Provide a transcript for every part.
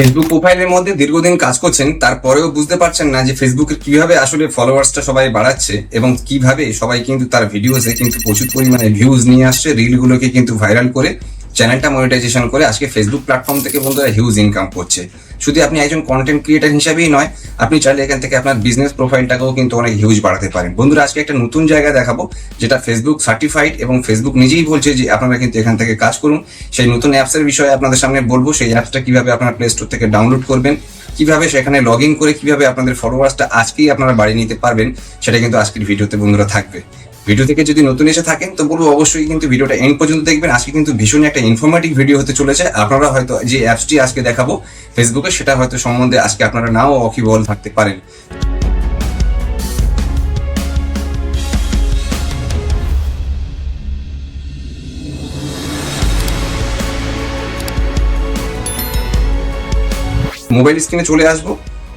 Facebook প্রোফাইলের মধ্যে দীর্ঘদিন কাজ করছেন, তারপরেও বুঝতে পারছেন না যে ফেসবুকের কীভাবে আসলে ফলোয়ার্সটা সবাই বাড়াচ্ছে এবং কীভাবে সবাই কিন্তু তার ভিডিওসে কিন্তু প্রচুর পরিমাণে ভিউজ নিয়ে আসছে রিলগুলোকে কিন্তু ভাইরাল করে চ্যানেলটা মনিটাইজেশন করে আজকে ফেসবুক প্ল্যাটফর্ম থেকে বন্ধুরা হিউজ ইনকাম করছে। শুধু আপনি একজন কন্টেন্ট ক্রিয়েটার হিসাবেই নয়, আপনি চাইলে এখান থেকে আপনার বিজনেস প্রোফাইলটাকেও কিন্তু অনেক হিউজ বাড়াতে পারেন। বন্ধুরা, আজকে একটা নতুন জায়গা দেখাবো, যেটা ফেসবুক সার্টিফাইড এবং ফেসবুক নিজেই বলছে যে আপনারা কিন্তু এখান থেকে কাজ করুন। সেই নতুন অ্যাপসের বিষয়ে আপনাদের সামনে বলব, সেই অ্যাপসটা কীভাবে আপনারা প্লে স্টোর থেকে ডাউনলোড করবেন, কীভাবে সেখানে লগ ইন করে কীভাবে আপনাদের ফলোয়ার্সটা আজকেই আপনারা বাড়িয়ে নিতে পারবেন, সেটা কিন্তু আজকের ভিডিওতে বন্ধুরা থাকবে। ভিডিও থেকে যদি নতুন এসে থাকেন, তো বলব অবশ্যই কিন্তু ভিডিওটা এন্ড পর্যন্ত দেখবেন। আজকে কিন্তু ভীষণ একটা ইনফরমেটিভ ভিডিও হতে চলেছে। আপনারা হয়তো যে অ্যাপসটি আজকে দেখাবো ফেসবুকে সেটা হয়তো সম্বন্ধে আজকে আপনারা নাও অকিবল থাকতে পারেন। মোবাইল স্ক্রিনে চলে আসব।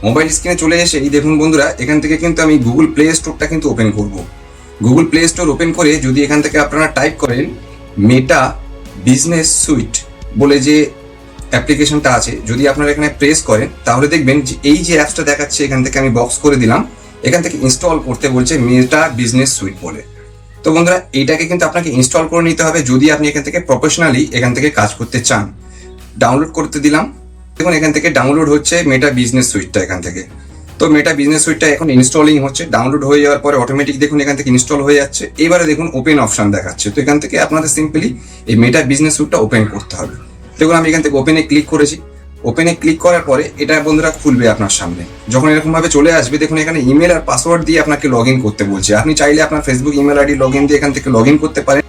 মোবাইল স্ক্রিনে চলে এসে, এই দেখুন বন্ধুরা, এখান থেকে কিন্তু আমি গুগল প্লে স্টোরটা কিন্তু ওপেন করব। গুগল প্লে স্টোর ওপেন করে যদি এখান থেকে আপনারা টাইপ করেন মেটা বিজনেস সুইট বলে যে অ্যাপ্লিকেশনটা আছে, যদি আপনারা এখানে প্রেস করেন, তাহলে দেখবেন যে এই যে অ্যাপসটা দেখাচ্ছে, এখান থেকে আমি বক্স করে দিলাম। এখান থেকে ইনস্টল করতে বলছে মেটা বিজনেস সুইট বলে। তো বন্ধুরা এইটাকে কিন্তু আপনাকে ইনস্টল করে নিতে হবে যদি আপনি এখান থেকে প্রফেশনালি এখান থেকে কাজ করতে চান। ডাউনলোড করতে দিলাম। দেখুন, এখান থেকে ডাউনলোড হচ্ছে মেটা বিজনেস সুইটটা এখান থেকে। তো মেটা বিজনেস সুইটটা এখন ইনস্টলিং হচ্ছে ডাউনলোড হয়ে যাওয়ার পরে অটোমেটিক দেখুন এখান থেকে ইনস্টল হয়ে যাচ্ছে। এবারে দেখুন ওপেন অপশন দেখাচ্ছে। তো এখান থেকে আপনাদের সিম্পলি এই মেটা বিজনেস সুইটটা ওপেন করতে হবে। দেখুন আমি এখান থেকে ওপেনে ক্লিক করেছি। ওপেনে ক্লিক করার পরে এটা বন্ধুরা খুলবে আপনার সামনে। যখন এরকম ভাবে চলে আসবে, দেখুন এখানে ইমেল আর পাসওয়ার্ড দিয়ে আপনাকে লগ ইন করতে বলছে। আপনি চাইলে আপনার Facebook email ID log in দিয়ে এখান থেকে লগ ইন করতে পারেন।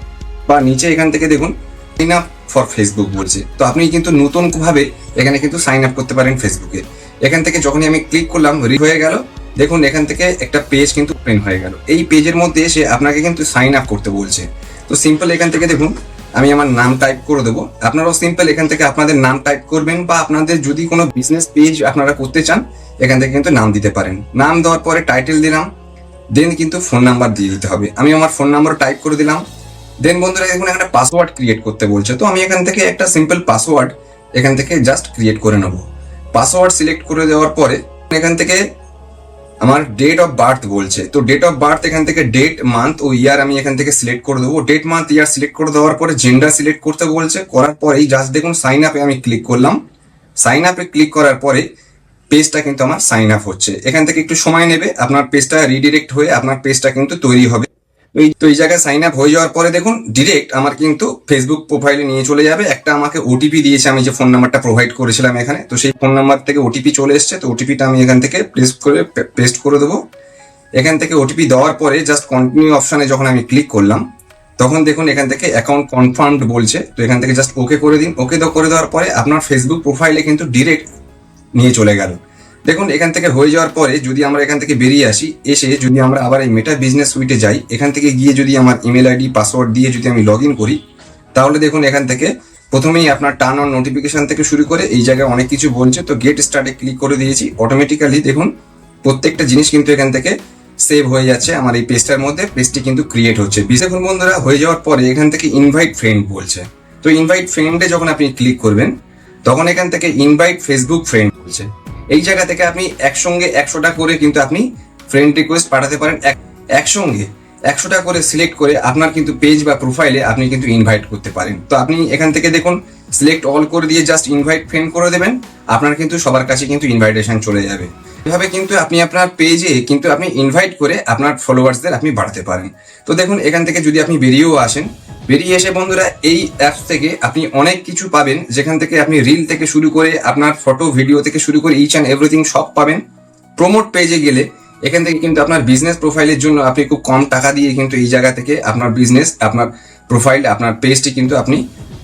বা নিচে এখান থেকে দেখুন সাইন আপ ফর ফেসবুক বলছে। তো আপনি কিন্তু নতুন ভাবে এখানে কিন্তু সাইন আপ করতে পারেন ফেসবুকে এখান থেকে যখনই আমি ক্লিক করলাম রি হয়ে গেল। দেখুন, এখান থেকে একটা পেজ কিন্তু ওপেন হয়ে গেল। এই পেজের মধ্যে এসে আপনাকে কিন্তু সাইন আপ করতে বলছে। তো সিম্পল এখান থেকে দেখুন, আমি আমার নাম টাইপ করে দেবো। আপনারাও সিম্পল এখান থেকে আপনাদের নাম টাইপ করবেন বা আপনাদের যদি কোনো বিজনেস পেজ আপনারা করতে চান, এখান থেকে কিন্তু নাম দিতে পারেন। নাম দেওয়ার পরে টাইটেল দিলাম দেন কিন্তু ফোন নাম্বার দিয়ে দিতে হবে। আমি আমার ফোন নাম্বার টাইপ করে দিলাম। দেন বন্ধুরা, দেখুন একটা পাসওয়ার্ড ক্রিয়েট করতে বলছে। তো আমি এখান থেকে একটা সিম্পল পাসওয়ার্ড এখান থেকে জাস্ট ক্রিয়েট করে নেব। পাসওয়ার্ড সিলেক্ট করে দেওয়ার পরে এখান থেকে আমার ডেট অফ বার্থ বলছে। তো ডেট অফ বার্থ এখান থেকে ডেট মান্থ ও ইয়ার আমি এখান থেকে সিলেক্ট করে দেবো। ডেট মান্থ ইয়ার সিলেক্ট করে দেওয়ার পরে জেন্ডার সিলেক্ট করতে বলছে। করার পরেই জাস্ট দেখুন সাইন আপে আমি ক্লিক করলাম। সাইন আপে ক্লিক করার পরে পেজটা কিন্তু আমার সাইন আপ হচ্ছে। এখান থেকে একটু সময় নেবে। আপনার পেজটা রিডিরেক্ট হয়ে আপনার পেজটা কিন্তু তৈরি হবে। এই- তো এই জায়গায় সাইন আপ হয়ে যাওয়ার পরে দেখুন ডিরেক্ট আমার কিন্তু ফেসবুক প্রোফাইলে নিয়ে চলে যাবে। একটা আমাকে ওটিপি দিয়েছে, আমি যে ফোন নাম্বারটা প্রোভাইড করেছিলাম এখানে। তো সেই ফোন নাম্বার থেকে ওটিপি চলে এসছে, তো ওটিপিটা আমি এখান থেকে প্লেস করে পেস্ট করে দেবো। এখান থেকে ওটিপি দেওয়ার পরে জাস্ট কন্টিনিউ অপশানে যখন আমি ক্লিক করলাম, তখন দেখুন এখান থেকে অ্যাকাউন্ট কনফার্মড বলছে। তো এখান থেকে জাস্ট ওকে করে দিন। ওকে তো করে দেওয়ার পরে আপনার ফেসবুক প্রোফাইলে কিন্তু ডিরেক্ট নিয়ে চলে গেল। দেখুন, এখান থেকে হয়ে যাওয়ার পরে যদি আমরা এখান থেকে বেরিয়ে আসি, এসে যদি আমরা আবার এই মেটা বিজনেস সুইটে যাই, এখান থেকে গিয়ে যদি আমার ইমেল আইডি পাসওয়ার্ড দিয়ে যদি আমি লগ করি, তাহলে দেখুন এখান থেকে প্রথমেই আপনার টার্ন অন নোটিফিকেশন থেকে শুরু করে এই জায়গায় অনেক কিছু বলছে। তো গেট স্টার্টে ক্লিক করে দিয়েছি। অটোমেটিক্যালি দেখুন, প্রত্যেকটা জিনিস কিন্তু এখান থেকে সেভ হয়ে যাচ্ছে আমার এই পেজটার মধ্যে। পেজটি কিন্তু ক্রিয়েট হচ্ছে। দেখুন বন্ধুরা, হয়ে যাওয়ার পরে এখান থেকে ইনভাইট ফ্রেন্ড বলছে। তো ইনভাইট ফ্রেন্ডে যখন আপনি ক্লিক করবেন, তখন এখান থেকে ইনভাইট ফেসবুক ফ্রেন্ড বলছে। এই জায়গা থেকে আপনি একসঙ্গে একশোটা করে কিন্তু আপনি ফ্রেন্ড রিকোয়েস্ট পাঠাতে পারেন। এক- একসঙ্গে একশোটা করে সিলেক্ট করে আপনার কিন্তু পেজ বা প্রোফাইলে আপনি কিন্তু ইনভাইট করতে পারেন। তো আপনি এখান থেকে দেখুন সিলেক্ট অল করে দিয়ে জাস্ট ইনভাইট ফ্রেন্ড করে দেবেন। আপনার কিন্তু সবার কাছে কিন্তু ইনভাইটেশন চলে যাবে। এভাবে কিন্তু আপনি আপনার পেজে কিন্তু আপনি ইনভাইট করে আপনার ফলোয়ার্সদের আপনি বাড়াতে পারেন। তো দেখুন, এখান থেকে যদি আপনি বেরিয়েও আসেন বেরিয়ে এসে বন্ধুরা, এই অ্যাপস থেকে আপনি অনেক কিছু পাবেন। যেখান থেকে আপনি রিল থেকে শুরু করে আপনার ফটো ভিডিও থেকে শুরু করে ইচ অ্যান্ড এভরিথিং সব পাবেন। প্রমোট পেজে গেলে এখান থেকে কিন্তু আপনার বিজনেস প্রোফাইলের জন্য আপনি খুব কম টাকা দিয়ে কিন্তু এই জায়গা থেকে আপনার বিজনেস আপনার প্রোফাইল আপনার পেজটি কিন্তু আপনি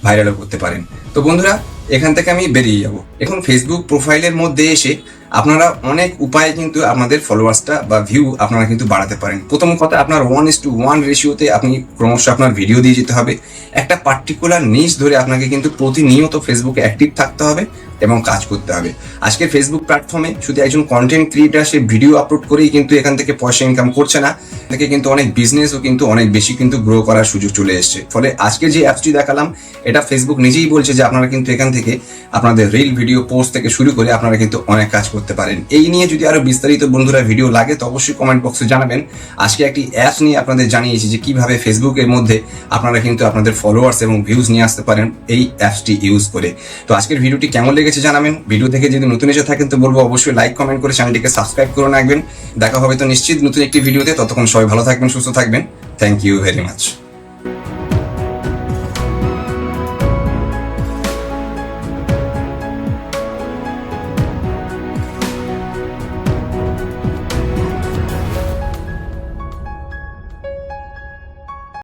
ভাইরালও করতে পারেন। তো বন্ধুরা, এখান থেকে আমি বেরিয়ে যাব। এখন ফেসবুক প্রোফাইলের মধ্যে এসে আপনারা অনেক উপায়ে কিন্তু আপনাদের ফলোয়ার্সটা বা ভিউ আপনারা কিন্তু বাড়াতে পারেন। প্রথম কথা, আপনার ওয়ান ইস টু ওয়ান রেশিওতে আপনি ক্রমশ আপনার ভিডিও দিয়ে যেতে হবে। একটা পার্টিকুলার নিচ ধরে আপনাকে কিন্তু প্রতিনিয়ত ফেসবুকে অ্যাক্টিভ থাকতে হবে এবং কাজ করতে হবে। আজকে ফেসবুক প্ল্যাটফর্মে শুধু একজন কন্টেন্ট ক্রিয়েটার সে ভিডিও আপলোড করেই কিন্তু এখান থেকে পয়সা ইনকাম করছে না। থেকে কিন্তু অনেক বিজনেসও কিন্তু অনেক বেশি কিন্তু গ্রো করার সুযোগ চলে এসছে। ফলে আজকে যে অ্যাপসটি দেখালাম, এটা ফেসবুক নিজেই বলছে যে আপনারা কিন্তু এখান থেকে আপনাদের রিল ভিডিও পোস্ট থেকে শুরু করে আপনারা কিন্তু অনেক কাজ করতে পারেন। এই নিয়ে যদি আরও বিস্তারিত বন্ধুরা ভিডিও লাগে, তো অবশ্যই কমেন্ট বক্সে জানাবেন। আজকে একটি অ্যাপ নিয়ে আপনাদের জানিয়েছি যে কীভাবে ফেসবুকের মধ্যে আপনারা কিন্তু আপনাদের ফলোয়ার্স এবং ভিউজ নিয়ে আসতে পারেন এই অ্যাপসটি ইউজ করে। তো আজকের ভিডিওটি কেমন লেগেছে জানাবেন। ভিডিও থেকে যদি নতুন এসে থাকেন, তো বলব অবশ্যই লাইক কমেন্ট করে চ্যানেলটিকে সাবস্ক্রাইব করে রাখবেন। দেখা হবে তো নিশ্চিত নতুন একটি ভিডিওতে ততক্ষণ সবাই ভালো থাকবেন, সুস্থ থাকবেন। Thank you very much